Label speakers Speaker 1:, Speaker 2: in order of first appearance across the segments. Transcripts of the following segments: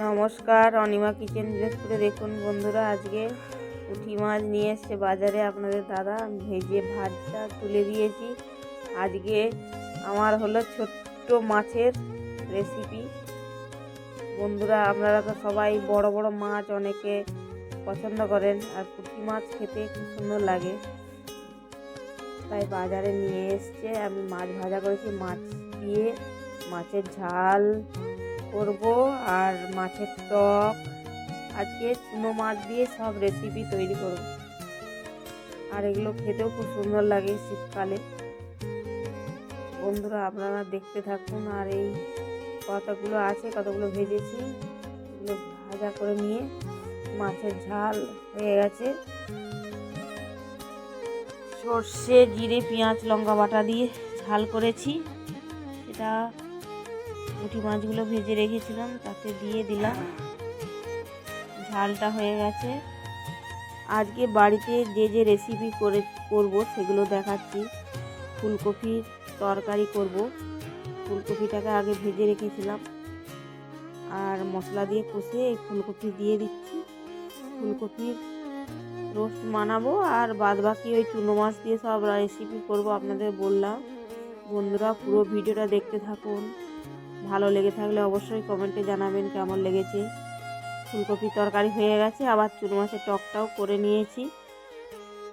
Speaker 1: নমস্কার, অনিমা কিচেন করে দেখুন বন্ধুরা, আজকে পুঁটি মাছ নিয়ে এসছে বাজারে আপনাদের দাদা। ভেজে ভাজটা তুলে দিয়েছি। আজকে আমার হলো ছোট্ট মাছের রেসিপি বন্ধুরা, আপনারা তো সবাই বড় বড় মাছ অনেকে পছন্দ করেন, আর পুঁটি মাছ খেতে খুব সুন্দর লাগে। তাই বাজারে নিয়ে এসছে। আমি মাছ ভাজা করেছি, মাছ দিয়ে মাছের ঝাল করব আর মাছের টক, আজকে চুনো মাছ দিয়ে সব রেসিপি তৈরি করব। আর এগুলো খেতেও খুব সুন্দর লাগে শীতকালে। বন্ধুরা, আপনারা দেখতে থাকুন আর এই কতগুলো আছে, কতগুলো ভেজেছি, এগুলো ভাজা করে নিয়ে মাছের ঝাল হয়ে গেছে। সর্ষে, জিরে, পেঁয়াজ, লঙ্কা বাটা দিয়ে ঝাল করেছি। এটা পুঁটি মাছগুলো ভেজে রেখেছিলাম, তাতে দিয়ে দিলাম। ঝালটা হয়ে গেছে। আজকে বাড়িতে যে যে রেসিপি করে, করব সেগুলো দেখাচ্ছি। ফুলকপির তরকারি করব। ফুলকপিটাকে আগে ভেজে রেখেছিলাম। আর মশলা দিয়ে কষে ফুলকপি দিয়ে দিচ্ছি। ফুলকপির রোস্ট বানাবো আর বাদ বাকি ওই চুনো মাছ দিয়ে সব রেসিপি করব, আপনাদের বললাম। বন্ধুরা পুরো ভিডিওটা দেখতে থাকুন। ভালো লেগে থাকলে অবশ্যই কমেন্টে জানাবেন কেমন লেগেছে। ফুলকপি তরকারি হয়ে গেছে, আবার চুনো মাছের টকটাও করে নিয়েছি।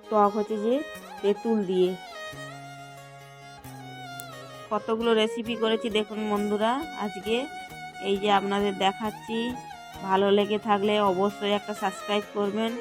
Speaker 1: টক হচ্ছে যে তেঁতুল দিয়ে। কতগুলো রেসিপি করেছি দেখুন বন্ধুরা, আজকে এই যে আপনাদের দেখাচ্ছি। ভালো লেগে থাকলে অবশ্যই একটা সাবস্ক্রাইব করবেন।